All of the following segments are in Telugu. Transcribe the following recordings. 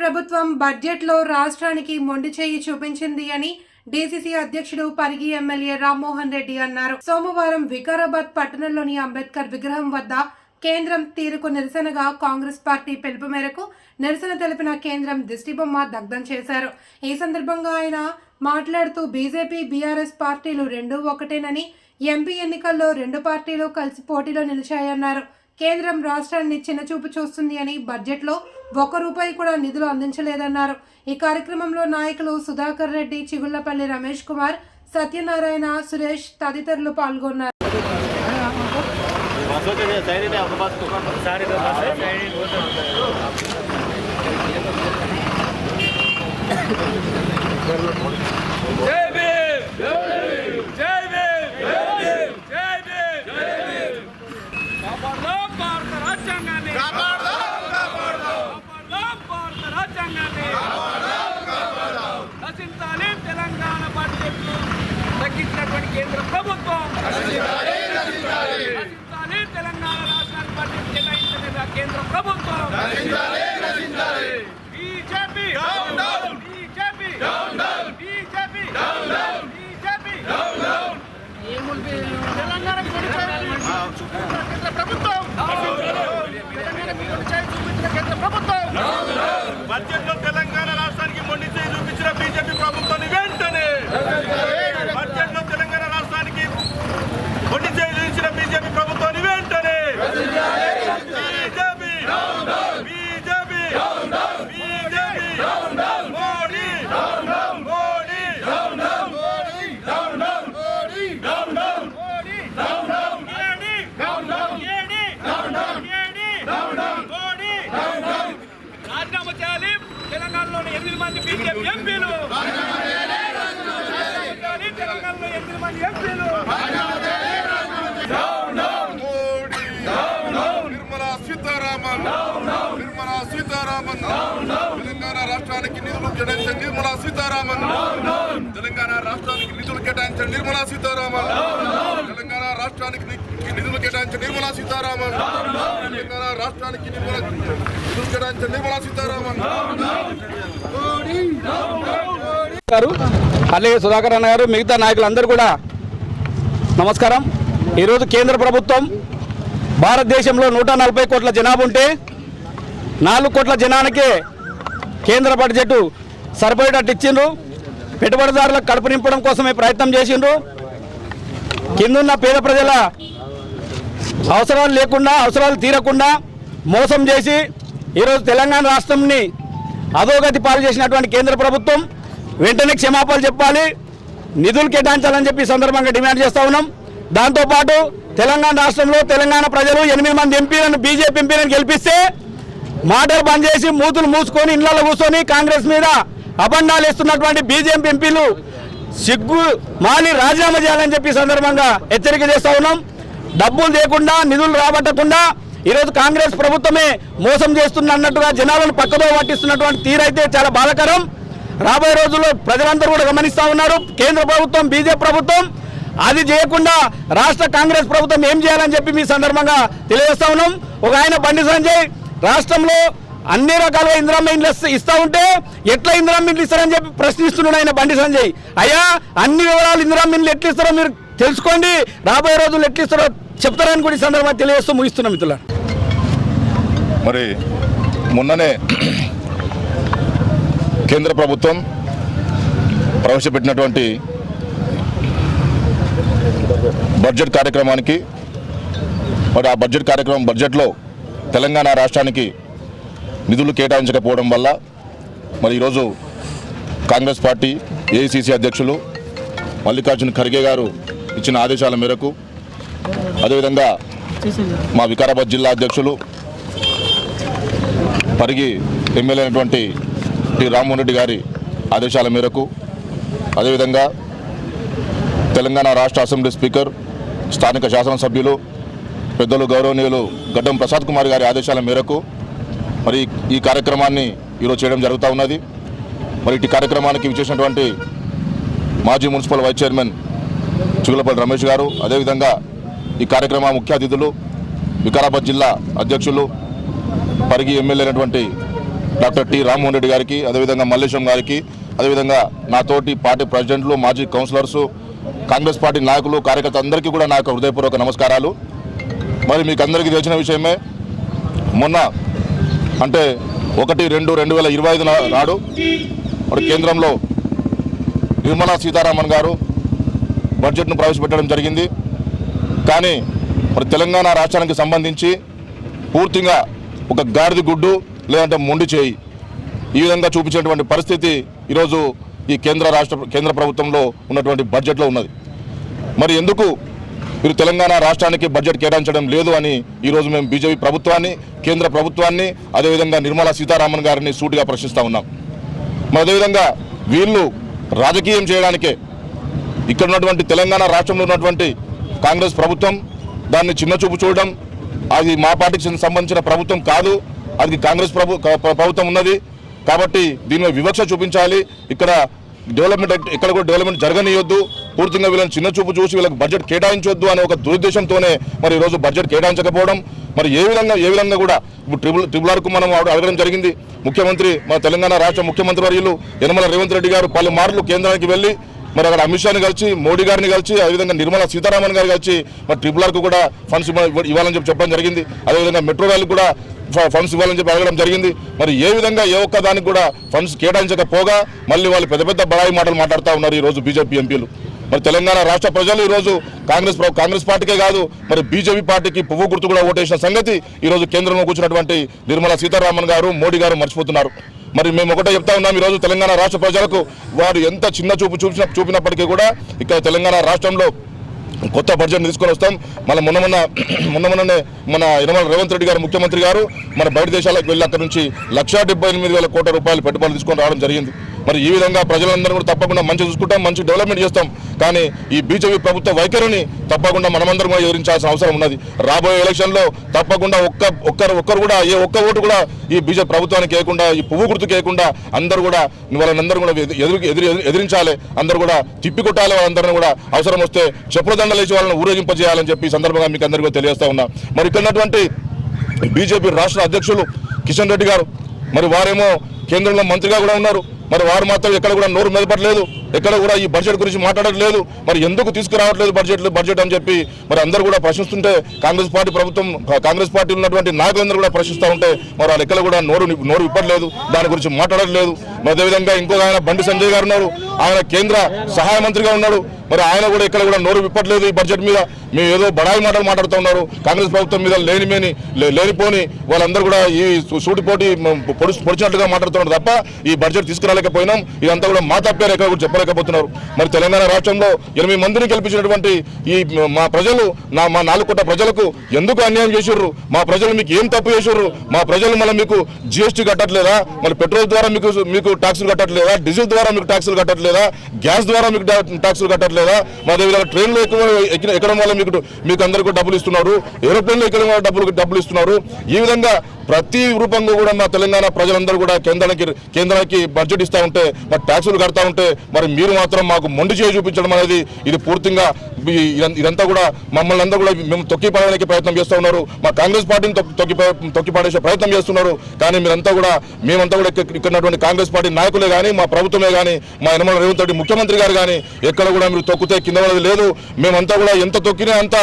ప్రభుత్వం బడ్జెట్లో రాష్ట్రానికి మొండి చేయి చూపించింది అని డీసీసీ అధ్యక్షుడు పరిగి ఎమ్మెల్యే రామ్మోహన్ రెడ్డి అన్నారు. సోమవారం వికారాబాద్ పట్టణంలోని అంబేద్కర్ విగ్రహం వద్ద కేంద్రం తీరుకు నిరసనగా కాంగ్రెస్ పార్టీ పిలుపు మేరకు నిరసన తెలిపిన కేంద్రం దిష్టిబొమ్మ దగ్ధం చేశారు. ఈ సందర్భంగా ఆయన మాట్లాడుతూ బీజేపీ బీఆర్ఎస్ పార్టీలు రెండూ ఒకటేనని ఎంపీ ఎన్నికల్లో రెండు పార్టీలు కలిసి పోటీలో నిలిచాయన్నారు. కేంద్రం రాష్ట్రాన్ని చిన్నచూపు చూస్తుంది అని బడ్జెట్లో ఒక్క రూపాయి కూడా నిధులు అందించలేదన్నారు. ఈ కార్యక్రమంలో నాయకులు సుధాకర్ రెడ్డి చిగుళ్ళపల్లి రమేష్ కుమార్ సత్యనారాయణ సురేష్ తదితరులు పాల్గొన్నారు. జై భీమ్ జై భీమ్ జై భీమ్ జై భీమ్ కాపాడదాం భారత రాజ్యాంగాన్ని. భారత రాజ్యాంగాన్ని. రచించాలి తెలంగాణ బడ్జెట్లు తగ్గించినటువంటి కేంద్ర ప్రభుత్వం. రచించాలి తెలంగాణ రాష్ట్రానికి బడ్జెట్ కేటాయించిన కేంద్ర ప్రభుత్వం? BJP. BJP. BJP. BJP. Telangana కేంద్ర ప్రభుత్వం తెలంగాణ చూపించిన కేంద్ర ప్రభుత్వం బడ్జెట్లో తెలంగాణ రాష్ట్రానికి మొండి చేయి చూపించిన బీజేపీ ప్రభుత్వాన్ని వెంటనే బడ్జెట్లో తెలంగాణ రాష్ట్రానికి మొండి చేయి చూపించిన బీజేపీ ప్రభుత్వాన్ని వెంటనే BJP BJP BJP Modi Modi రాజీనామా చేయాలి తెలంగాణలోని ఎనిమిది మంది బీజేపీ ఎంపీలు. రాజీనామా చేయాలి తెలంగాణలో ఎనిమిది మంది ఎంపీలు. నిర్మలా సీతారామన్. నిర్మలా సీతారామన్. తెలంగాణ రాష్ట్రానికి నిధులు కేటాయించండి నిర్మలా సీతారామన్. తెలంగాణ రాష్ట్రానికి నిధులు నిర్మలా సీతారామన్. తెలంగాణ రాష్ట్రానికి నిధులు కేటాయించిన నిర్మలా సీతారామన్. తెలంగాణ రాష్ట్రానికి నిధులు నిధులు కేటాయించండి నిర్మలా సీతారామన్. గారు అలాగే సుధాకర్ అన్న గారు మిగతా నాయకులందరూ కూడా నమస్కారం. ఈరోజు కేంద్ర ప్రభుత్వం భారతదేశంలో నూట నలభై కోట్ల జనాభా ఉంటే నాలుగు కోట్ల జనానికే కేంద్ర బడ్జెట్ సరిపోయేటట్టు ఇచ్చిండ్రు. పెట్టుబడిదారులకు కడుపు నింపడం కోసమే ప్రయత్నం చేసిండ్రు. కిందున్న పేద ప్రజల అవసరాలు లేకుండా అవసరాలు తీరకుండా మోసం చేసి ఈరోజు తెలంగాణ రాష్ట్రంని అధోగతి పాలు చేసినటువంటి కేంద్ర ప్రభుత్వం వెంటనే క్షమాపణలు చెప్పాలి నిధులు కేటాయించాలని చెప్పి సందర్భంగా డిమాండ్ చేస్తా ఉన్నాం. దాంతోపాటు తెలంగాణ రాష్ట్రంలో తెలంగాణ ప్రజలు ఎనిమిది మంది ఎంపీలను బీజేపీ ఎంపీలను గెలిపిస్తే మాటలు బంద్ చేసి మూతులు మూసుకొని ఇళ్ళలో కూర్చొని కాంగ్రెస్ మీద అబండాలు ఇస్తున్నటువంటి బీజేపీ ఎంపీలు సిగ్గు మాలి రాజీనామా చేయాలని చెప్పి సందర్భంగా హెచ్చరిక చేస్తా ఉన్నాం. డబ్బులు లేకుండా నిధులు రాబట్టకుండా ఈరోజు కాంగ్రెస్ ప్రభుత్వమే మోసం చేస్తున్న అన్నట్టుగా జనాలను పక్కదో పట్టిస్తున్నటువంటి తీరైతే చాలా బాధాకరం. రాబోయే రోజుల్లో ప్రజలందరూ కూడా గమనిస్తూ ఉన్నారు. కేంద్ర ప్రభుత్వం బీజేపీ ప్రభుత్వం అది చేయకుండా రాష్ట్ర కాంగ్రెస్ ప్రభుత్వం ఏం చేయాలని చెప్పి మీ సందర్భంగా తెలియజేస్తా ఉన్నాం. ఒక ఆయన బండి సంజయ్ రాష్ట్రంలో అన్ని రకాలుగా ఇందిరమ్మ ఇండ్లు ఇస్త- ఇస్తా ఉంటే ఎట్లా ఇందిరమ్మ ఇండ్లు ఇస్తారని చెప్పి ప్రశ్నిస్తున్నాడు ఆయన బండి సంజయ్. అయ్యా అన్ని వివరాలు ఇందిరమ్మ ఇండ్లు ఎట్లా ఇస్తారో మీరు తెలుసుకోండి. రాబోయే రోజులు ఎట్లా ఇస్తారో చెప్తారని కూడా ఈ సందర్భంగా తెలియజేస్తూ ముగిస్తున్నాం మిత్రుల మరి మొన్ననే కేంద్ర ప్రభుత్వం ప్రవేశపెట్టినటువంటి బడ్జెట్ కార్యక్రమానికి మరి ఆ బడ్జెట్ కార్యక్రమం బడ్జెట్లో తెలంగాణ రాష్ట్రానికి నిధులు కేటాయించకపోవడం వల్ల మరి ఈరోజు కాంగ్రెస్ పార్టీ ఏఐసిసి అధ్యక్షులు మల్లికార్జున ఖర్గే గారు ఇచ్చిన ఆదేశాల మేరకు అదేవిధంగా మా వికారాబాద్ జిల్లా అధ్యక్షులు పరిగి ఎమ్మెల్యే అయినటువంటి టి రామ్మోహన్ రెడ్డి గారి ఆదేశాల మేరకు అదేవిధంగా తెలంగాణ రాష్ట్ర అసెంబ్లీ స్పీకర్ స్థానిక శాసనసభ్యులు పెద్దలు గౌరవనీయులు గడ్డం ప్రసాద్ కుమార్ గారి ఆదేశాల మేరకు మరి ఈ కార్యక్రమాన్ని ఈరోజు చేయడం జరుగుతూ ఉన్నది. మరి ఇటు కార్యక్రమానికి విచ్చేసినటువంటి మాజీ municipal vice chairman Chugulapalli Ramesh garu అదేవిధంగా ఈ కార్యక్రమ ముఖ్య అతిథులు వికారాబాద్ జిల్లా అధ్యక్షులు పరిగి ఎమ్మెల్యే అయినటువంటి డాక్టర్ టి రామ్మోహన్ రెడ్డి గారికి అదేవిధంగా మల్లేశం గారికి అదేవిధంగా నాతోటి పార్టీ ప్రెసిడెంట్లు మాజీ కౌన్సిలర్స్ కాంగ్రెస్ పార్టీ నాయకులు కార్యకర్త అందరికీ కూడా నా యొక్క హృదయపూర్వక నమస్కారాలు. మరి మీకు అందరికీ తెలిసిన విషయమే మొన్న అంటే ఒకటి రెండు రెండు వేల ఇరవై ఐదు నాడు మరి కేంద్రంలో నిర్మలా సీతారామన్ గారు బడ్జెట్ను ప్రవేశపెట్టడం జరిగింది. కానీ మరి తెలంగాణ రాష్ట్రానికి సంబంధించి పూర్తిగా ఒక గాడిద గుడ్డు లేదంటే మొండి చేయి ఈ విధంగా చూపించినటువంటి పరిస్థితి ఈరోజు ఈ కేంద్ర రాష్ట్ర కేంద్ర ప్రభుత్వంలో ఉన్నటువంటి బడ్జెట్లో ఉన్నది. మరి ఎందుకు మీరు తెలంగాణ రాష్ట్రానికి బడ్జెట్ కేటాయించడం లేదు అని ఈరోజు మేము బీజేపీ ప్రభుత్వాన్ని కేంద్ర ప్రభుత్వాన్ని అదేవిధంగా నిర్మలా సీతారామన్ గారిని సూటిగా ప్రశ్నిస్తూ ఉన్నాం. మరి అదేవిధంగా వీళ్ళు రాజకీయం చేయడానికే ఇక్కడ ఉన్నటువంటి తెలంగాణ రాష్ట్రంలో ఉన్నటువంటి కాంగ్రెస్ ప్రభుత్వం దాన్ని చిన్నచూపు చూడడం అది మా పార్టీకి సంబంధించిన ప్రభుత్వం కాదు అది కాంగ్రెస్ ప్రభు ప్రభుత్వం ఉన్నది. కాబట్టి దీని వివక్ష చూపించాలి. ఇక్కడ డెవలప్మెంట్ ఎక్కడ కూడా డెవలప్మెంట్ జరగనియొద్దు. పూర్తిగా వీళ్ళని చిన్న చూపు చూసి వీళ్ళకి బడ్జెట్ కేటాయించొద్దు అనే ఒక దురుద్దేశంతోనే మరి ఈరోజు బడ్జెట్ కేటాయించకపోవడం మరి ఏ విధంగా ఏ విధంగా కూడా ఇప్పుడు ట్రిబుల్ ట్రిబుల్ ఆర్కు మనం అడగడం జరిగింది. ముఖ్యమంత్రి మన తెలంగాణ రాష్ట్ర ముఖ్యమంత్రి వర్యులు యనమల రేవంత్ రెడ్డి గారు పలుమార్లు కేంద్రానికి వెళ్ళి మరి అక్కడ అమిత్ షాని కలిసి మోడీ గారిని కలిసి అదేవిధంగా నిర్మలా సీతారామన్ గారు కలిసి మరి ట్రిబుల్ ఆర్కు కూడా ఫండ్స్ ఇవ్వాలని చెప్పి చెప్పడం జరిగింది. అదేవిధంగా మెట్రో రైలు కూడా ఫండ్స్ ఇవ్వాలని చెప్పి అడగడం జరిగింది. మరి ఏ విధంగా ఏ ఒక్క దానికి కూడా ఫండ్స్ కేటాయించకపోగా మళ్ళీ వాళ్ళు పెద్ద పెద్ద బడాయి మాటలు మాట్లాడుతూ ఉన్నారు ఈ రోజు బీజేపీ ఎంపీలు. మరి తెలంగాణ రాష్ట్ర ప్రజలు ఈ రోజు కాంగ్రెస్ కాంగ్రెస్ పార్టీకే కాదు మరి బీజేపీ పార్టీకి పువ్వు గుర్తు కూడా ఓటేసిన సంగతి ఈరోజు కేంద్రంలో కూర్చున్నటువంటి నిర్మలా సీతారామన్ గారు మోడీ గారు మర్చిపోతున్నారు. మరి మేము ఒకటే చెప్తా ఉన్నాం ఈరోజు తెలంగాణ రాష్ట్ర ప్రజలకు వారు ఎంత చిన్న చూపు చూపించిన చూపినప్పటికీ కూడా ఇక్కడ తెలంగాణ రాష్ట్రంలో కొత్త బడ్జెట్ తీసుకొని వస్తాం. మన మొన్న మొన్న మొన్న మొన్ననే మన యనమల రేవంత్ రెడ్డి గారు ముఖ్యమంత్రి గారు మన బయట దేశాలకు వెళ్ళి అక్కడ నుంచి లక్షా డెబ్బై ఎనిమిది వేల కోట్ల రూపాయలు పెట్టుబడులు తీసుకొని రావడం జరిగింది. మరి ఈ విధంగా ప్రజలందరూ కూడా తప్పకుండా మంచి చూసుకుంటాం మంచి డెవలప్మెంట్ చేస్తాం. కానీ ఈ బీజేపీ ప్రభుత్వ వైఖరిని తప్పకుండా మనమందరం కూడా ఎదిరించాల్సిన అవసరం ఉన్నది. రాబోయే ఎలక్షన్లో తప్పకుండా ఒక్క ఒక్కరు ఒక్కరు కూడా ఏ ఒక్క ఓటు కూడా ఈ బీజేపీ ప్రభుత్వానికి వేయకుండా ఈ పువ్వు గుర్తు కేయకుండా అందరూ కూడా వాళ్ళందరూ కూడా ఎదురు ఎదురు ఎదిరించాలి. అందరూ కూడా తిప్పికొట్టాలి వాళ్ళందరినీ కూడా అవసరం వస్తే చెప్పుల దండలేసి వాళ్ళని ఊరేగింపజేయాలని చెప్పి ఈ సందర్భంగా మీకు అందరికీ తెలియజేస్తా ఉన్నా. మరి ఇక్కడ బీజేపీ రాష్ట్ర అధ్యక్షులు కిషన్ రెడ్డి గారు మరి వారేమో కేంద్రంలో మంత్రిగా కూడా ఉన్నారు. మరి వారు మాత్రం ఎక్కడ కూడా నోరు మెదపట్లేదు ఎక్కడ కూడా ఈ బడ్జెట్ గురించి మాట్లాడట్లేదు. మరి ఎందుకు తీసుకురావట్లేదు బడ్జెట్ బడ్జెట్ అని చెప్పి మరి అందరూ కూడా ప్రశ్నిస్తుంటే కాంగ్రెస్ పార్టీ ప్రభుత్వం కాంగ్రెస్ పార్టీ ఉన్నటువంటి నాయకులందరూ కూడా ప్రశ్నిస్తూ ఉంటే మరి వాళ్ళు ఎక్కడ కూడా నోరు నోరు ఇప్పట్లేదు దాని గురించి మాట్లాడట్లేదు. మరి అదేవిధంగా ఇంకొక ఆయన బండి సంజయ్ గారు ఉన్నారు. ఆయన కేంద్ర సహాయ మంత్రిగా ఉన్నాడు. మరి ఆయన కూడా ఇక్కడ కూడా నోరు విప్పట్లేదు ఈ బడ్జెట్ మీద. మేము ఏదో బడాయి మాటలు మాట్లాడుతూ ఉన్నారు. కాంగ్రెస్ ప్రభుత్వం మీద లేనిమేని లేనిపోని వాళ్ళందరూ కూడా ఈ సూటిపోటీ పొడి పొడిచినట్టుగా మాట్లాడుతున్నారు తప్ప ఈ బడ్జెట్ తీసుకురాలేకపోయినాం. ఇదంతా కూడా మా తప్పేరు ఎక్కడ కూడా లేకపోతున్నారు మరి తెలంగాణ రాష్ట్రంలో ఎనిమిది మందిని గెలిపించినటువంటి ఈ మా ప్రజలు నా మా నాలుగు కోట్ల ప్రజలకు ఎందుకు అన్యాయం చేసిర్రు? మా ప్రజలు మీకు ఏం తప్పు చేసిర్రు? మా ప్రజలు మళ్ళీ మీకు జిఎస్టీ కట్టట్లేదా? మరి పెట్రోల్ ద్వారా మీకు మీకు ట్యాక్సులు కట్టట్లేదా? డీజిల్ ద్వారా మీకు ట్యాక్సులు కట్టట్లేదా? గ్యాస్ ద్వారా మీకు ట్యాక్సులు కట్టట్లేదా? మా అదేవిధంగా ట్రైన్లో ఎక్కువ ఎక్కడం వల్ల మీకు మీకు అందరికీ డబ్బులు ఇస్తున్నారు. ఏరోప్లేన్లో ఎక్కడం వల్ల డబ్బులు డబ్బులు ఇస్తున్నారు. ఈ విధంగా ప్రతి రూపంగా కూడా మా తెలంగాణ ప్రజలందరూ కూడా కేంద్రానికి కేంద్రానికి బడ్జెట్ ఇస్తూ ఉంటే మరి ట్యాక్సులు కడతా ఉంటే మరి మీరు మాత్రం మాకు మొండి చేయి చూపించడం అనేది ఇది పూర్తిగా ఇదంతా కూడా మమ్మల్ని అందరూ కూడా మేము తొక్కి పడడానికి ప్రయత్నం చేస్తూ ఉన్నారు. మా కాంగ్రెస్ పార్టీని తొక్కి తొక్కి తొక్కి పడేసే ప్రయత్నం చేస్తున్నారు. కానీ మీరంతా కూడా మేమంతా కూడా ఇక్కడ కాంగ్రెస్ పార్టీ నాయకులే కానీ మా ప్రభుత్వమే కానీ మా యనమల రేవంత్ రెడ్డి ముఖ్యమంత్రి గారు కానీ ఎక్కడ కూడా మీరు తొక్కితే కింద పడేది లేదు. మేమంతా కూడా ఎంత తొక్కినా అంత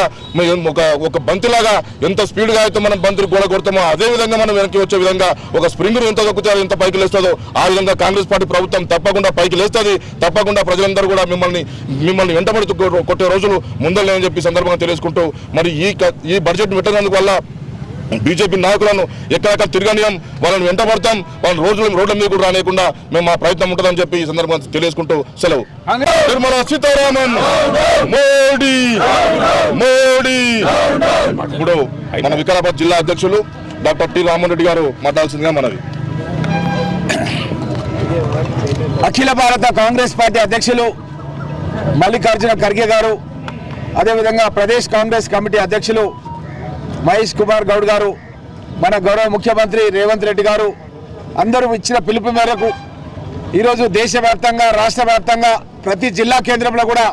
ఒక ఒక బంతిలాగా ఎంత స్పీడ్గా అయితే మనం బంతిని గోడ కొడతామో అదే విధంగా మనం వెనక్కి వచ్చే విధంగా ఒక స్ప్రింగ్ను ఎంత తొక్కితే ఎంత పైకి లేస్తుందో ఆ విధంగా కాంగ్రెస్ పార్టీ ప్రభుత్వం తప్పకుండా పైకి లేస్తుంది. తప్పకుండా ప్రజలందరూ కూడా మిమ్మల్ని మిమ్మల్ని వెంటబడి కొట్టే రోజులు ముందలేని చెప్పి సందర్భంగా తెలియజేసుకుంటూ మరి ఈ ఈ బడ్జెట్ పెట్టినందుకు వల్ల బీజేపీ నాయకులను ఎక్కడెక్కడ తిరగనియం వాళ్ళని వెంటబడతాం వాళ్ళని రోజులు రోడ్ల మీద కూడా రానియకుండా మేము మా ప్రయత్నం ఉంటుందని చెప్పి ఈ సందర్భంగా తెలియజేసుకుంటూ సెలవు. నిర్మలా సీతారామన్ మోడీ మోడీ. ఇప్పుడు మన వికారాబాద్ జిల్లా అధ్యక్షులు డాక్టర్ టి రామన్ రెడ్డి గారు మాట్లాడాల్సిందిగా మనవి. అఖిల భారత కాంగ్రెస్ పార్టీ అధ్యక్షులు మల్లికార్జున ఖర్గే గారు అదేవిధంగా ప్రదేశ్ కాంగ్రెస్ కమిటీ అధ్యక్షులు మహేష్ కుమార్ గౌడ్ గారు మన గౌరవ ముఖ్యమంత్రి రేవంత్ రెడ్డి గారు అందరూ ఇచ్చిన పిలుపు మేరకు ఈరోజు దేశవ్యాప్తంగా రాష్ట్ర వ్యాప్తంగా ప్రతి జిల్లా కేంద్రంలో కూడా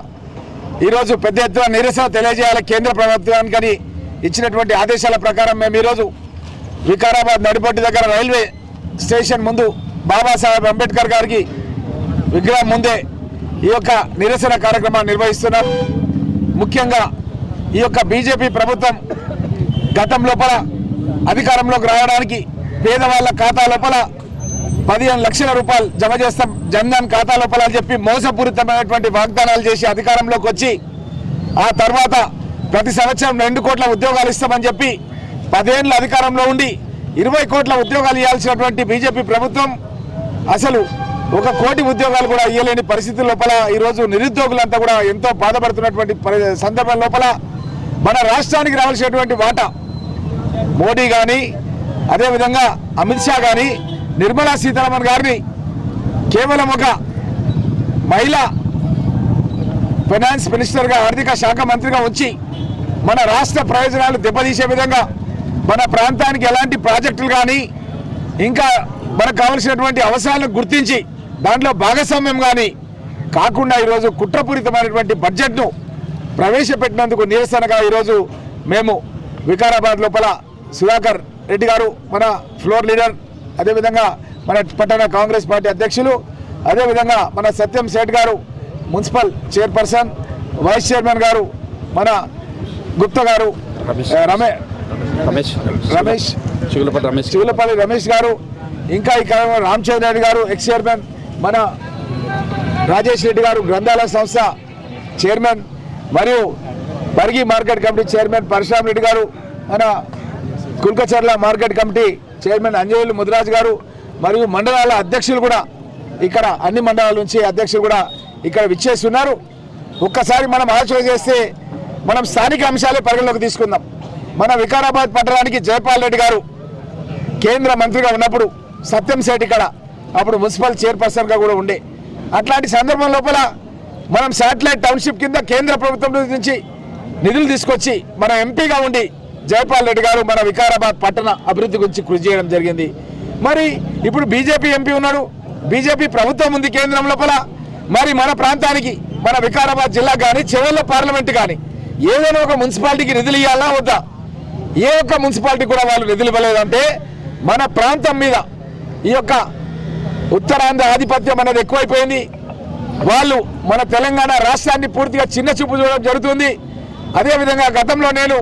ఈరోజు పెద్ద ఎత్తున నిరసన తెలియజేయాలి కేంద్ర ప్రభుత్వానికని ఇచ్చినటువంటి ఆదేశాల ప్రకారం మేము ఈరోజు వికారాబాద్ నడిపట్టు దగ్గర రైల్వే స్టేషన్ ముందు బాబాసాహెబ్ అంబేద్కర్ గారికి విగ్రహం ముందే ఈ యొక్క నిరసన కార్యక్రమాన్ని నిర్వహిస్తున్నాం. ముఖ్యంగా ఈ యొక్క బీజేపీ ప్రభుత్వం గతం లోపల అధికారంలోకి రావడానికి పేదవాళ్ళ ఖాతా లోపల పదిహేను లక్షల రూపాయలు జమ చేస్తాం. జన్ధన్ ఖాతా లోపల అని చెప్పి మోసపూరితమైనటువంటి వాగ్దానాలు చేసి అధికారంలోకి వచ్చి ఆ తర్వాత ప్రతి సంవత్సరం రెండు కోట్ల ఉద్యోగాలు ఇస్తామని చెప్పి పదేళ్ళ అధికారంలో ఉండి ఇరవై కోట్ల ఉద్యోగాలు ఇవ్వాల్సినటువంటి బీజేపీ ప్రభుత్వం అసలు ఒక కోటి ఉద్యోగాలు కూడా ఇవ్వలేని పరిస్థితి లోపల ఈరోజు నిరుద్యోగులంతా కూడా ఎంతో బాధపడుతున్నటువంటి సందర్భం లోపల మన రాష్ట్రానికి రావాల్సినటువంటి వాటా. మోడీ కానీ అదేవిధంగా అమిత్ షా కానీ నిర్మలా సీతారామన్ గారిని కేవలం ఒక మహిళ ఫైనాన్స్ మినిస్టర్గా ఆర్థిక శాఖ మంత్రిగా ఉంచి మన రాష్ట్ర ప్రయోజనాలు దెబ్బతీసే విధంగా మన ప్రాంతానికి ఎలాంటి ప్రాజెక్టులు కానీ ఇంకా మనకు కావలసినటువంటి అవసరాలను గుర్తించి దాంట్లో భాగస్వామ్యం కానీ కాకుండా ఈరోజు కుట్రపూరితమైనటువంటి బడ్జెట్ను ప్రవేశపెట్టినందుకు నిరసనగా ఈరోజు మేము వికారాబాద్ లోపల సుధాకర్ రెడ్డి గారు మన ఫ్లోర్ లీడర్ అదేవిధంగా మన పట్టణ కాంగ్రెస్ పార్టీ అధ్యక్షులు అదేవిధంగా మన సత్యం సేఠ్ గారు మున్సిపల్ చైర్పర్సన్ వైస్ చైర్మన్ గారు మన గుప్తా గారు రమేష్. రమేష్. రమేష్. గారు ఇంకా ఈ కార్యక్రమంలో రామచంద్ర రెడ్డి గారు ఎక్స్ చైర్మన్ మన రాజేష్ రెడ్డి గారు గ్రంథాలయ సంస్థ చైర్మన్ మరియు Bargi market committee chairman Parashuram Reddy garu మన Kulkacharla market committee chairman Anjali Mudiraju garu మరియు మండలాల అధ్యక్షులు కూడా ఇక్కడ అన్ని మండలాల నుంచి అధ్యక్షులు కూడా ఇక్కడ విచ్చేస్తున్నారు. ఒక్కసారి మనం ఆలోచన చేస్తే మనం స్థానిక అంశాలే పరిగణలోకి తీసుకుందాం. మన వికారాబాద్ పట్టణానికి జయపాల్ రెడ్డి గారు కేంద్ర మంత్రిగా ఉన్నప్పుడు సత్యం శెట్టి ఇక్కడ అప్పుడు మున్సిపల్ చైర్పర్సన్గా కూడా ఉండే. అట్లాంటి సందర్భం లోపల మనం శాటిలైట్ టౌన్షిప్ కింద కేంద్ర ప్రభుత్వం నుంచి నిధులు తీసుకొచ్చి మన ఎంపీగా ఉండి జయపాల్ రెడ్డి గారు మన వికారాబాద్ పట్టణ అభివృద్ధి గురించి కృషి చేయడం జరిగింది. మరి ఇప్పుడు బీజేపీ ఎంపీ ఉన్నాడు. బీజేపీ ప్రభుత్వం ఉంది కేంద్రం లోపల. మరి మన ప్రాంతానికి మన వికారాబాద్ జిల్లా కానీ చివరిలో పార్లమెంట్ కానీ ఏదైనా ఒక మున్సిపాలిటీకి నిధులు ఇవ్వాలా వద్దా? ఏ ఒక్క మున్సిపాలిటీ కూడా వాళ్ళు నిధులు ఇవ్వలేదంటే మన ప్రాంతం మీద ఈ యొక్క ఉత్తరాంధ్ర ఆధిపత్యం అనేది ఎక్కువైపోయింది. వాళ్ళు మన తెలంగాణ రాష్ట్రాన్ని పూర్తిగా చిన్న చూపు చూడడం జరుగుతుంది. అదేవిధంగా గతంలో నేను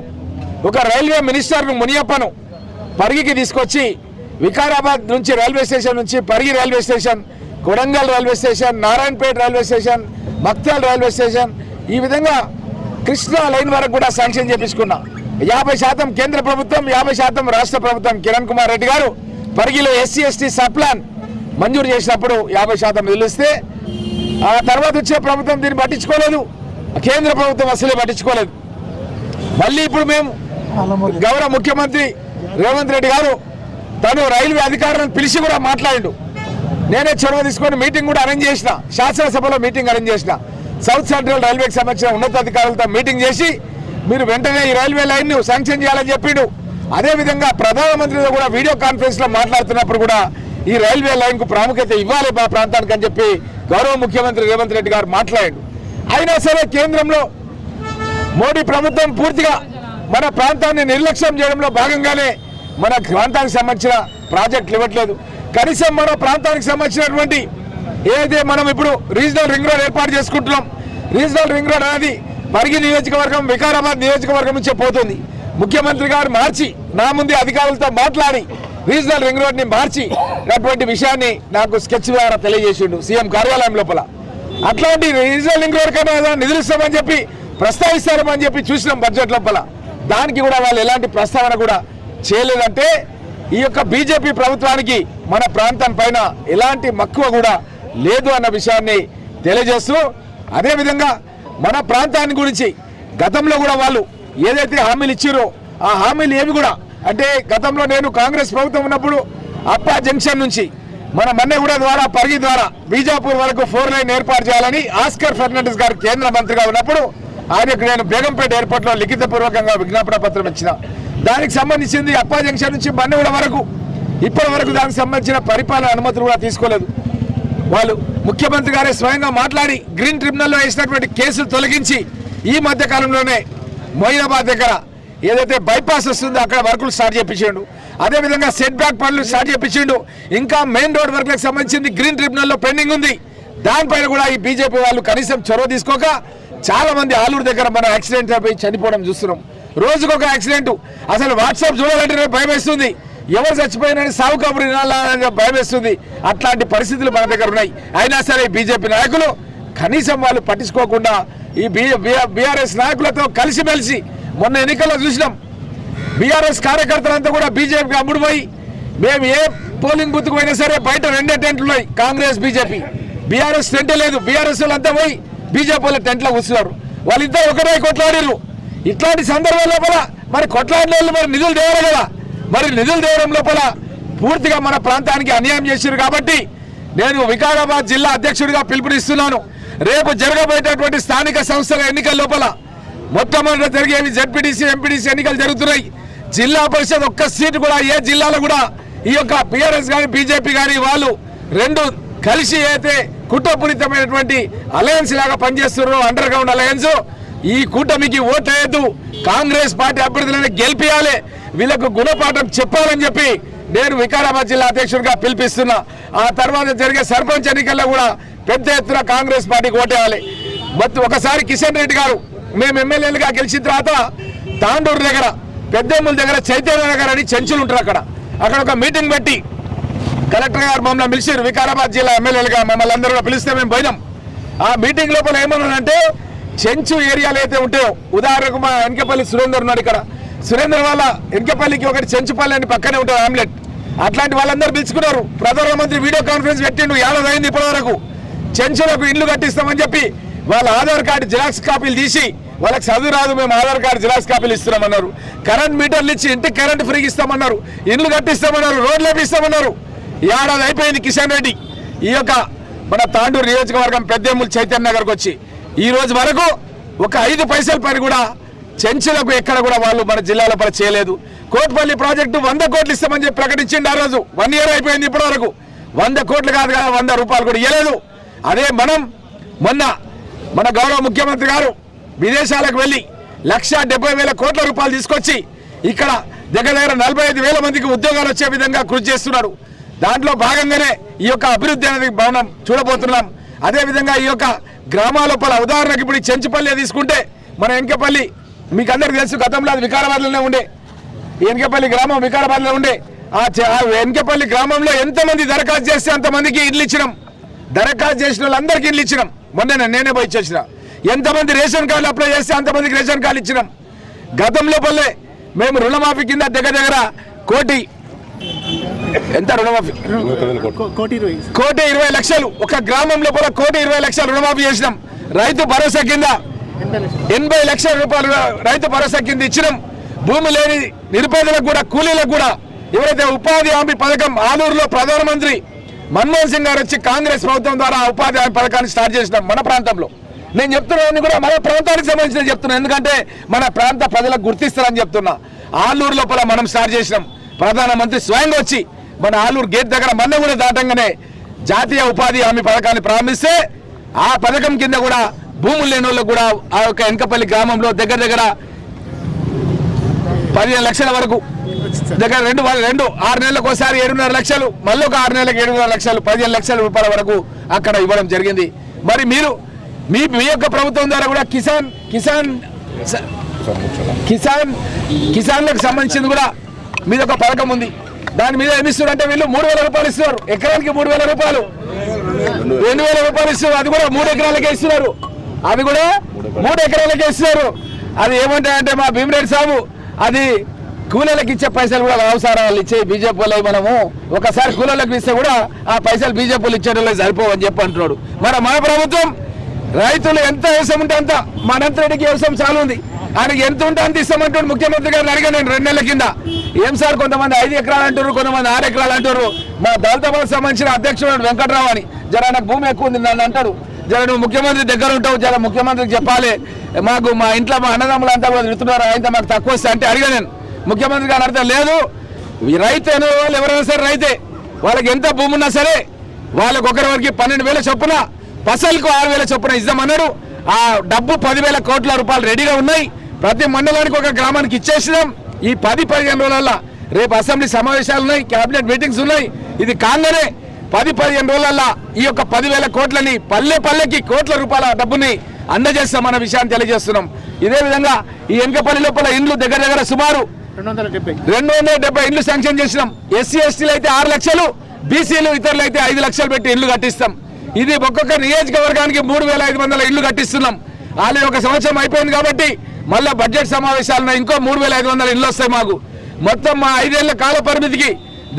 ఒక రైల్వే మినిస్టర్ను మునియప్పను పరిగికి తీసుకొచ్చి వికారాబాద్ నుంచి రైల్వే స్టేషన్ నుంచి Parigi railway station Kodangal railway station Narayanpet railway station Makthal railway station ఈ విధంగా కృష్ణా లైన్ వరకు కూడా శాంక్షన్ చేపించుకున్నా. యాభై శాతం కేంద్ర ప్రభుత్వం యాభై శాతం రాష్ట్ర ప్రభుత్వం. కిరణ్ కుమార్ రెడ్డి గారు పరిగిలో ఎస్సీ ఎస్టీ సప్లాన్ మంజూరు చేసినప్పుడు యాభై శాతం నిలుస్తే ఆ తర్వాత వచ్చే ప్రభుత్వం దీన్ని పట్టించుకోలేదు. కేంద్ర ప్రభుత్వం అసలే పట్టించుకోలేదు. మళ్ళీ ఇప్పుడు మేము గౌరవ ముఖ్యమంత్రి రేవంత్ రెడ్డి గారు తను రైల్వే అధికారులను పిలిచి కూడా మాట్లాడిండు. నేనే చొరవ తీసుకొని మీటింగ్ కూడా అరేంజ్ చేసిన శాసనసభలో మీటింగ్ అరేంజ్ చేసిన. సౌత్ సెంట్రల్ రైల్వేకి సంబంధించిన ఉన్నతాధికారులతో మీటింగ్ చేసి మీరు వెంటనే ఈ రైల్వే లైన్ను శాంక్షన్ చేయాలని చెప్పిండు. అదేవిధంగా ప్రధానమంత్రితో కూడా వీడియో కాన్ఫరెన్స్లో మాట్లాడుతున్నప్పుడు కూడా ఈ రైల్వే లైన్కు ప్రాముఖ్యత ఇవ్వాలి మా ప్రాంతానికి అని చెప్పి గౌరవ ముఖ్యమంత్రి రేవంత్ రెడ్డి గారు మాట్లాడాడు అయినా సరే కేంద్రంలో మోడీ ప్రభుత్వం పూర్తిగా మన ప్రాంతాన్ని నిర్లక్ష్యం చేయడంలో భాగంగానే మన ప్రాంతానికి సంబంధించిన ప్రాజెక్టులు ఇవ్వట్లేదు. కనీసం మన ప్రాంతానికి సంబంధించినటువంటి ఏదైతే మనం ఇప్పుడు రీజనల్ రింగ్ రోడ్ ఏర్పాటు చేసుకుంటున్నాం రీజనల్ రింగ్ రోడ్ అనేది పరిగి నియోజకవర్గం వికారాబాద్ నియోజకవర్గం నుంచే పోతుంది. ముఖ్యమంత్రి గారు మార్చి నా ముందే అధికారులతో మాట్లాడి రీజనల్ రింగ్ రోడ్ని మార్చి అటువంటి విషయాన్ని నాకు స్కెచ్ ద్వారా తెలియజేసిండు సీఎం కార్యాలయం లోపల. అట్లాంటి రీజనల్ రింగ్ రోడ్ కన్నా నిధులుస్తామని నిధులు ఇస్తామని చెప్పి ప్రస్తావిస్తారని చెప్పి చూసినాం బడ్జెట్ లోపల. దానికి కూడా వాళ్ళు ఎలాంటి ప్రస్తావన కూడా చేయలేదంటే ఈ యొక్క బీజేపీ ప్రభుత్వానికి మన ప్రాంతం పైన ఎలాంటి మక్కువ కూడా లేదు అన్న విషయాన్ని తెలియజేస్తూ అదేవిధంగా మన ప్రాంతాన్ని గురించి గతంలో కూడా వాళ్ళు ఏదైతే హామీలు ఇచ్చారో ఆ హామీలు ఏవి కూడా అంటే గతంలో నేను కాంగ్రెస్ ప్రభుత్వం ఉన్నప్పుడు అప్పా జంక్షన్ నుంచి మన మన్నెగూడ ద్వారా పరిగి ద్వారా బీజాపూర్ వరకు ఫోర్ లైన్ ఏర్పాటు చేయాలని ఆస్కర్ ఫెర్నాండెస్ గారు కేంద్ర మంత్రిగా ఉన్నప్పుడు ఆయనకు నేను బేగంపేట ఎయిర్పోర్ట్లో లిఖితపూర్వకంగా విజ్ఞాపన పత్రం ఇచ్చిన. దానికి సంబంధించింది అప్పా జంక్షన్ నుంచి మన్నెగూడ వరకు ఇప్పటి వరకు దానికి సంబంధించిన పరిపాలన అనుమతులు కూడా తీసుకోలేదు. వాళ్ళు ముఖ్యమంత్రి గారే స్వయంగా మాట్లాడి గ్రీన్ ట్రిబ్యునల్లో వేసినటువంటి కేసులు తొలగించి ఈ మధ్య కాలంలోనే మొయినాబాద్ దగ్గర ఏదైతే బైపాస్ వస్తుందో అక్కడ వర్కులు స్టార్ట్ చేయించాడు అదేవిధంగా సెట్ బ్యాక్ పనులు స్టార్ట్ చేపించిండు. ఇంకా మెయిన్ రోడ్ వర్క్లకు సంబంధించింది గ్రీన్ ట్రిబ్యునల్లో పెండింగ్ ఉంది. దానిపైన కూడా ఈ బీజేపీ వాళ్ళు కనీసం చొరవ తీసుకోక చాలా మంది ఆలూరు దగ్గర మన యాక్సిడెంట్ అయిపోయి చనిపోవడం చూస్తున్నాం. రోజుకొక యాక్సిడెంట్ అసలు వాట్సాప్ చూడాలంటే భయం వేస్తుంది. ఎవరు చచ్చిపోయినని సాగు కబురు వినాలని భయం వేస్తుంది. అట్లాంటి పరిస్థితులు మన దగ్గర ఉన్నాయి. అయినా సరే బీజేపీ నాయకులు కనీసం వాళ్ళు పట్టించుకోకుండా ఈ బీఆర్ఎస్ నాయకులతో కలిసిమెలిసి మొన్న ఎన్నికల్లో చూసినాం. బీఆర్ఎస్ కార్యకర్తలంతా కూడా బీజేపీకి అమ్ముడుపోయి మేము ఏ పోలింగ్ బూత్కు పోయినా సరే బయట రెండే టెంట్లు ఉన్నాయి కాంగ్రెస్ బీజేపీ. బీఆర్ఎస్ టెంట్ లేదు బీఆర్ఎస్ వాళ్ళంతా పోయి బీజేపీ వాళ్ళ టెంట్లో కూర్చున్నారు. వాళ్ళిద్దరు ఒకటే కొట్లాడారు ఇట్లాంటి సందర్భం లోపల మరి కొట్లాడిన వాళ్ళు మరి నిధులు తేవాలి కదా. మరి నిధులు తేవడం లోపల పూర్తిగా మన ప్రాంతానికి అన్యాయం చేశారు కాబట్టి నేను వికారాబాద్ జిల్లా అధ్యక్షుడిగా పిలుపునిస్తున్నాను. రేపు జరగబోయేటటువంటి స్థానిక సంస్థల ఎన్నికల లోపల మొట్టమొదట జరిగేవి జడ్పీటీసీ ఎంపీటీసీ ఎన్నికలు జరుగుతున్నాయి. జిల్లా పరిషత్ ఒక్క సీటు కూడా ఏ జిల్లాలో కూడా ఈ యొక్క పిఆర్ఎస్ కానీ బీజేపీ కానీ వాళ్ళు రెండు కలిసి అయితే కుట్రపూరితమైనటువంటి అలయన్స్ లాగా పనిచేస్తున్నారు అండర్ గ్రౌండ్ అలయన్స్ ఈ కూటమికి ఓటేయద్దు కాంగ్రెస్ పార్టీ అభ్యర్థులను గెలిపియాలి. వీళ్ళకు గుణపాఠం చెప్పాలని చెప్పి నేను వికారాబాద్ జిల్లా అధ్యక్షుడిగా పిలిపిస్తున్నా. ఆ తర్వాత జరిగే సర్పంచ్ ఎన్నికల్లో కూడా పెద్ద ఎత్తున కాంగ్రెస్ పార్టీకి ఓటేయాలి మొత్తం ఒకసారి కిషన్ రెడ్డి గారు మేము ఎమ్మెల్యేలుగా గెలిచిన తర్వాత తాండూరు దగ్గర పెద్దమ్మల దగ్గర చైతన్య నగర్ అని చెంచులు ఉంటారు అక్కడ. అక్కడ ఒక మీటింగ్ పెట్టి కలెక్టర్ గారు మమ్మల్ని పిలిచారు. వికారాబాద్ జిల్లా ఎమ్మెల్యేలుగా మమ్మల్ని అందరూ కూడా పిలిస్తే మేము పోయినాం. ఆ మీటింగ్ లోపల ఏమన్నానంటే చెంచు ఏరియాలు అయితే ఉంటాయో ఉదాహరణకు మా వెనకపల్లి సురేందర్ ఉన్నాడు ఇక్కడ. సురేందర్ వాళ్ళ వెనకపల్లికి ఒకటి చెంచుపల్లి అని పక్కనే ఉంటుంది ఆమ్లెట్. అట్లాంటి వాళ్ళందరూ పిలుచుకున్నారు. ప్రధానమంత్రి వీడియో కాన్ఫరెన్స్ పెట్టిండు. ఏడాది అయింది ఇప్పటివరకు. చెంచులకు ఇల్లు కట్టిస్తామని చెప్పి వాళ్ళ ఆధార్ కార్డు జిరాక్స్ కాపీలు తీసి వాళ్ళకి చదువు రాదు మేము ఆధార్ కార్డు జిరాక్స్ కాపీలు ఇస్తున్నామన్నారు. కరెంట్ మీటర్లు ఇచ్చి ఇంటికి కరెంట్ ఫ్రీకి ఇస్తామన్నారు. ఇల్లు కట్టిస్తామన్నారు రోడ్లు వేపిస్తామన్నారు. ఈ ఏడాది అయిపోయింది కిషన్ రెడ్డి. ఈ యొక్క మన తాండూరు నియోజకవర్గం పెద్దేములు చైతన్య నగర్కి వచ్చి ఈ రోజు వరకు ఒక ఐదు పైసల పని కూడా చెంచులకు ఎక్కడ కూడా వాళ్ళు మన జిల్లాలో పని చేయలేదు. కోట్పల్లి ప్రాజెక్టు వంద కోట్లు ఇస్తామని చెప్పి ప్రకటించిండు ఆ రోజు. వన్ ఇయర్ అయిపోయింది ఇప్పటి వరకు. వంద కోట్లు కాదు కదా వంద రూపాయలు కూడా ఇవ్వలేదు అదే మనం మొన్న మన గౌరవ ముఖ్యమంత్రి గారు విదేశాలకు వెళ్ళి లక్ష డెబ్బై వేల కోట్ల రూపాయలు తీసుకొచ్చి ఇక్కడ దగ్గర దగ్గర నలభై ఐదు వేల మందికి ఉద్యోగాలు వచ్చే విధంగా కృషి చేస్తున్నారు. దాంట్లో భాగంగానే ఈ యొక్క అభివృద్ధి అనేది భవనం చూడబోతున్నాం. అదేవిధంగా ఈ యొక్క గ్రామాల లోపల ఉదాహరణకు ఇప్పుడు చెంచుపల్లి తీసుకుంటే మన వెనకపల్లి మీకు అందరికీ తెలుసు గతంలో అది వికారాబాద్లోనే ఉండే. ఈ వెనకపల్లి గ్రామం వికారాబాద్లో ఉండే. ఆ చె- గ్రామంలో ఎంతమంది దరఖాస్తు చేస్తే అంతమందికి ఇల్లు ఇచ్చినాం. దరఖాస్తు చేసిన వాళ్ళందరికీ ఇల్లు ఇచ్చినాం. మొన్న నేనే పోయి ఇచ్చేసిన. ఎంతమంది రేషన్ కార్డులు అప్లై చేస్తే అంతమందికి రేషన్ కార్డు ఇచ్చినాం. గతంలో పల్లె మేము రుణమాఫీ కింద దగ్గర దగ్గర కోటి ఎంత రుణమాఫీ? కోటి ఇరవై. లక్షలు. ఒక గ్రామం లోపల కోటి ఇరవై లక్షలు రుణమాఫీ చేసినాం. రైతు భరోసా కింద ఎనభై లక్షల రూపాయలు రైతు భరోసా కింద ఇచ్చినాం. భూమి లేని నిరుపేదలకు కూడా కూలీలకు కూడా ఎవరైతే ఉపాధి హామీ పథకం ఆలూరులో ప్రధానమంత్రి మన్మోహన్ సింగ్ గారు వచ్చి కాంగ్రెస్ ప్రభుత్వం ద్వారా ఆ ఉపాధి హామీ పథకాన్ని స్టార్ట్ చేసినాం మన ప్రాంతంలో. నేను చెప్తున్నాను కూడా మన ప్రాంతానికి సంబంధించిన చెప్తున్నాను ఎందుకంటే మన ప్రాంత ప్రజలకు గుర్తిస్తారని చెప్తున్నా. ఆలూరు లోపల మనం స్టార్ట్ చేసినాం. ప్రధానమంత్రి స్వయంగా వచ్చి మన ఆలూరు గేట్ దగ్గర మన్న కూడా దాటంగానే జాతీయ ఉపాధి హామీ పథకాన్ని ప్రారంభిస్తే ఆ పథకం కింద కూడా భూములు లేని వాళ్ళకు కూడా ఆ యొక్క వెనకపల్లి గ్రామంలో దగ్గర దగ్గర పదిహేను లక్షల వరకు దగ్గర రెండు రెండు ఆరు నెలలకు ఒకసారి ఏడున్నర లక్షలు మళ్ళీ ఒక ఆరు నెలలకు ఏడున్నర లక్షలు పదిహేను లక్షల రూపాయల వరకు అక్కడ ఇవ్వడం జరిగింది. మరి మీరు మీ మీ యొక్క ప్రభుత్వం ద్వారా కూడా కిసాన్ కిసాన్ కిసాన్ కిసాన్లకు సంబంధించింది కూడా మీద ఒక పథకం ఉంది. దాని మీద ఏమి అంటే వీళ్ళు మూడు వేల రూపాయలు ఇస్తున్నారు. ఎకరానికి మూడు వేల రూపాయలు. రెండు వేల రూపాయలు ఇస్తున్నారు. అది కూడా మూడు ఎకరాలకే ఇస్తున్నారు. అది కూడా మూడు ఎకరాలకే ఇస్తున్నారు. అది ఏమంటాయంటే మా భీమరెడ్డి సాబు అది కూలీలకు ఇచ్చే పైసలు కూడా అవసరం వాళ్ళు ఇచ్చే బీజేపీ మనము ఒకసారి కూలీలకు ఇస్తే కూడా ఆ పైసలు బీజేపీ వాళ్ళు సరిపోవని చెప్పి అంటున్నాడు. మరి మన ప్రభుత్వం రైతులు ఎంత వ్యవసాయం ఉంటే అంత మా వ్యవసాయం చాలా ఉంది. ఆయనకి ఎంత ఉంటే అంత ఇస్తామంటున్నాడు ముఖ్యమంత్రి గారిని అడిగా నేను రెండు నెలల కింద. ఏం సార్ కొంతమంది ఐదు ఎకరాలు అంటారు కొంతమంది ఆరు ఎకరాలు అంటారు మా దళిత సంబంధించిన అధ్యక్షుడు వెంకట్రావు అని జర నాకు భూమి ఎక్కువ ఉంది నన్ను అంటాడు. జర నువ్వు ముఖ్యమంత్రి దగ్గర ఉంటావు జర ముఖ్యమంత్రికి చెప్పాలి. మాకు మా ఇంట్లో మా అన్నదమ్ములు అంతా కూడా తిడుతున్నారు ఆయన మాకు తక్కువ వస్తే అంటే అడిగా నేను. ముఖ్యమంత్రి గారు అర్థం లేదు. రైతు అనే వాళ్ళు ఎవరైనా సరే రైతే. వాళ్ళకి ఎంత భూమి ఉన్నా సరే వాళ్ళకి ఒకరి వరకు పన్నెండు వేల చొప్పున పసలకు ఆరు వేల చొప్పున ఇద్దామన్నారు. ఆ డబ్బు పదివేల కోట్ల రూపాయలు రెడీగా ఉన్నాయి. ప్రతి మండలానికి ఒక గ్రామానికి ఇచ్చేసినాం. ఈ పది పదిహేను రోజుల రేపు అసెంబ్లీ సమావేశాలు ఉన్నాయి కేబినెట్ మీటింగ్స్ ఉన్నాయి. ఇది కాగానే పది పదిహేను రోజులల్లా ఈ యొక్క పదివేల కోట్లని పల్లె పల్లెకి కోట్ల రూపాయల డబ్బుని అందజేస్తామన్న విషయాన్ని తెలియజేస్తున్నాం. ఇదే విధంగా ఈ ఎంకపల్లి లోపల ఇండ్లు దగ్గర దగ్గర సుమారు రెండు వందల డెబ్బై ఇండ్లు శాంక్షన్ చేసినాం. ఎస్సీ ఎస్టీలు అయితే ఆరు లక్షలు బీసీలు ఇతరులు అయితే ఐదు లక్షలు పెట్టి ఇండ్లు కట్టిస్తాం. ఇది ఒక్కొక్క నియోజకవర్గానికి మూడు వేల ఐదు వందల ఇండ్లు కట్టిస్తున్నాం. ఆల్రెడీ ఒక సంవత్సరం అయిపోయింది కాబట్టి మళ్ళీ బడ్జెట్ సమావేశాలను ఇంకో మూడు వేల ఐదు వందల ఇండ్లు వస్తాయి మాకు. మొత్తం మా ఐదేళ్ళ కాల పరిమితికి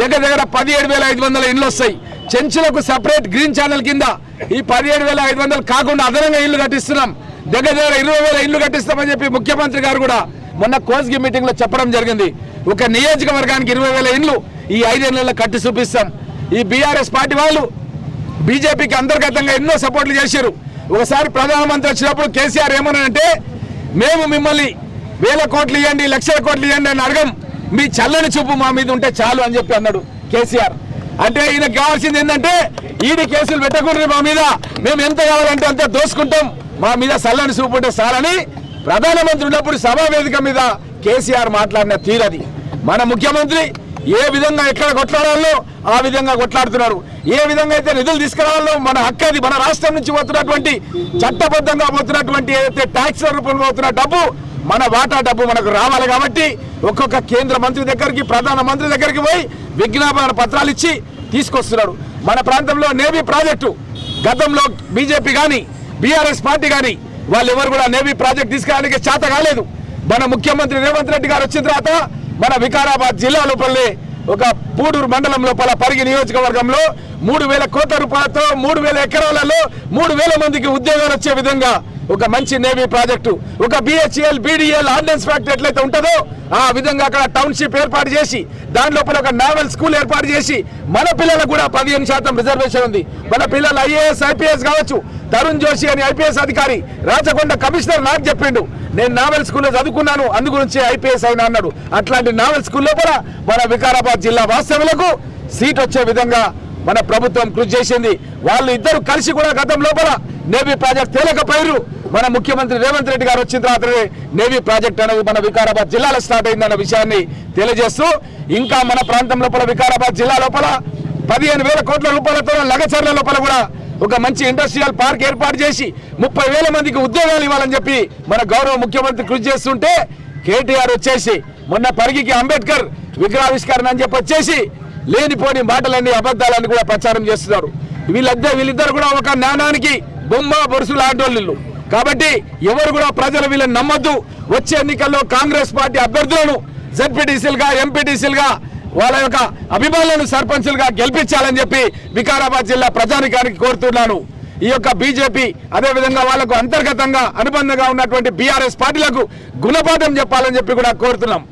దగ్గర దగ్గర పదిహేడు వేల ఐదు వందల ఇండ్లు వస్తాయి. చెంచులకు సపరేట్ గ్రీన్ ఛానల్ కింద ఈ పదిహేడు వేల ఐదు వందలు కాకుండా అదనంగా ఇల్లు కట్టిస్తున్నాం. దగ్గర దగ్గర ఇరవై వేల ఇల్లు కట్టిస్తామని చెప్పి ముఖ్యమంత్రి గారు కూడా మొన్న కోస్గి మీటింగ్లో చెప్పడం జరిగింది. ఒక నియోజకవర్గానికి ఇరవై వేల ఇండ్లు ఈ ఐదేళ్ళలో కట్టి చూపిస్తాం. ఈ బీఆర్ఎస్ పార్టీ వాళ్ళు బీజేపీకి అంతర్గతంగా ఎన్నో సపోర్ట్లు చేశారు. ఒకసారి ప్రధానమంత్రి వచ్చినప్పుడు కేసీఆర్ ఏమనంటే మేము మిమ్మల్ని వేల కోట్లు ఇవ్వండి లక్షల కోట్లు ఇవ్వండి అని అడగం. మీ చల్లని చూపు మా మీద ఉంటే చాలు అని చెప్పి అన్నాడు కేసీఆర్. అంటే ఈయన కావాల్సింది ఏంటంటే ఈడి కేసులు పెట్టకూడదు మా మీద. మేము ఎంత కావాలంటే అంత దోసుకుంటాం. మా మీద చల్లని చూపు ఉంటే చాలని ప్రధానమంత్రి ఉన్నప్పుడు సభావేదిక మీద కేసీఆర్ మాట్లాడిన తీరది మన ముఖ్యమంత్రి ఏ విధంగా ఎక్కడ కొట్లాడాలో ఆ విధంగా కొట్లాడుతున్నారు. ఏ విధంగా అయితే నిధులు తీసుకురావాలో మన హక్కది మన రాష్ట్రం నుంచి పోతున్నటువంటి చట్టబద్ధంగా పోతున్నటువంటి ఏదైతే ట్యాక్స్ రూపంలో పోతున్న డబ్బు మన వాటా డబ్బు మనకు రావాలి కాబట్టి ఒక్కొక్క కేంద్ర మంత్రి దగ్గరికి ప్రధాన మంత్రి దగ్గరికి పోయి విజ్ఞాపన పత్రాలు ఇచ్చి తీసుకొస్తున్నాడు. మన ప్రాంతంలో నేవీ ప్రాజెక్టు గతంలో బీజేపీ కానీ బీఆర్ఎస్ పార్టీ కానీ వాళ్ళు ఎవరు కూడా నేవీ ప్రాజెక్ట్ తీసుకురావడానికి చేత కాలేదు. మన ముఖ్యమంత్రి రేవంత్ రెడ్డి గారు వచ్చిన తర్వాత మన వికారాబాద్ జిల్లా లోపలనే ఒక పూడూరు మండలం లోపల పరిగి నియోజకవర్గంలో మూడు వేల కోట్ల రూపాయలతో మూడు వేల ఎకరాలలో మూడు వేల మందికి ఉద్యోగాలు వచ్చే విధంగా ఒక మంచి నేవీ ప్రాజెక్టు. ఒక బిహెచ్ఎల్ బీడీఎల్ ఆర్డినెన్స్ ఫ్యాక్టరీ ఎట్లయితే ఉంటుందో ఆ విధంగా అక్కడ టౌన్షిప్ ఏర్పాటు చేసి దాని లోపల ఒక నావెల్ స్కూల్ ఏర్పాటు చేసి మన పిల్లలకు కూడా పదిహేను శాతం రిజర్వేషన్ ఉంది. మన పిల్లలు ఐఏఎస్ ఐపీఎస్ కావచ్చు. తరుణ్ జోషి అని ఐపీఎస్ అధికారి రాచకొండ కమిషనర్ నాకు చెప్పిండు. నేను నావెల్ స్కూల్లో చదువుకున్నాను అందు గురించి ఐపీఎస్ అయినా అన్నాడు. అట్లాంటి నావెల్ స్కూల్లో కూడా మన వికారాబాద్ జిల్లా వాస్తవులకు సీట్ వచ్చే విధంగా మన ప్రభుత్వం కృషి చేసింది. వాళ్ళు ఇద్దరు కలిసి కూడా గతం లోపల నేవీ ప్రాజెక్ట్ తేలకపోయారు మన ముఖ్యమంత్రి రేవంత్ రెడ్డి గారు వచ్చిన తర్వాతనే నేవీ ప్రాజెక్ట్ అనేది మన వికారాబాద్ జిల్లాలో స్టార్ట్ అయిందన్న విషయాన్ని తెలియజేస్తూ ఇంకా మన ప్రాంతం లోపల వికారాబాద్ జిల్లా లోపల పదిహేను వేల కోట్ల రూపాయలతో లగచర్ల లోపల కూడా ఒక మంచి ఇండస్ట్రియల్ పార్క్ ఏర్పాటు చేసి ముప్పై వేల మందికి ఉద్యోగాలు ఇవ్వాలని చెప్పి మన గౌరవ ముఖ్యమంత్రి కృషి చేస్తుంటే కేటీఆర్ వచ్చేసి మొన్న పరిగికి అంబేద్కర్ విగ్రహావిష్కరణ అని చెప్పి వచ్చేసి లేనిపోని మాటలన్నీ అబద్ధాలన్నీ కూడా ప్రచారం చేస్తున్నారు. వీళ్ళద్దే వీళ్ళిద్దరు కూడా ఒక నాణానికి బొమ్మ బొరుసు లాంటి కాబట్టి ఎవరు కూడా ప్రజలు వీళ్ళని నమ్మద్దు. వచ్చే ఎన్నికల్లో కాంగ్రెస్ పార్టీ అభ్యర్థులను జడ్పీటీసీలుగా ఎంపీటీసీలుగా వాళ్ళ యొక్క అభిమానులను సర్పంచులుగా గెలిపించాలని చెప్పి వికారాబాద్ జిల్లా ప్రజానికానికి కోరుతున్నాను. ఈ యొక్క బీజేపీ అదేవిధంగా వాళ్ళకు అంతర్గతంగా అనుబంధంగా ఉన్నటువంటి బీఆర్ఎస్ పార్టీలకు గుణపాఠం చెప్పాలని చెప్పి కూడా కోరుతున్నాం.